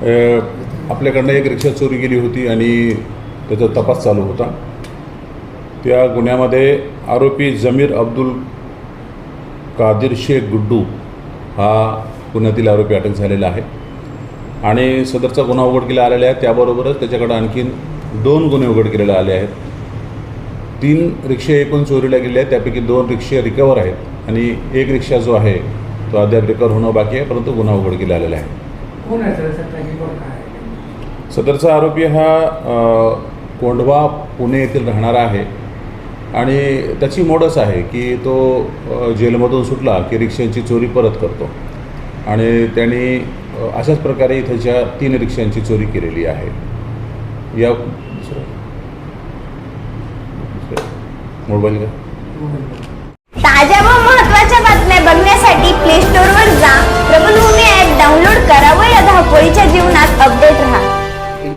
आपल्याकडनं एक रिक्षा चोरी गेली होती आणि त्याचा तपास चालू होता. त्या गुन्ह्यामध्ये आरोपी जमीर अब्दुल कादिर शेख गुड्डू हा पुण्यातील आरोपी अटक झालेला आहे. आणि सदरचा गुन्हा उघडकीला आलेला आहे. त्याबरोबरच त्याच्याकडे आणखीन दोन गुन्हे उघडकीला आले आहेत. तीन रिक्षे एकूण चोरीला गेले आहेत. त्यापैकी दोन रिक्षे रिकवर आहेत आणि एक रिक्षा जो आहे तो अद्याप रिकवर होणं बाकी आहे परंतु गुन्हा उघडकीला आलेला आहे. सदरचा आरोपी हा कोंढवा पुणे येथील राहणारा आहे. आणि त्याची मोडच आहे की तो जेलमधून सुटला की रिक्षांची चोरी परत करतो. आणि त्यांनी अशाच प्रकारे इथच्या तीन रिक्षांची चोरी केलेली आहे. या मोबाईल का? मोबाईल. ताज्या व পরিচয় দেব না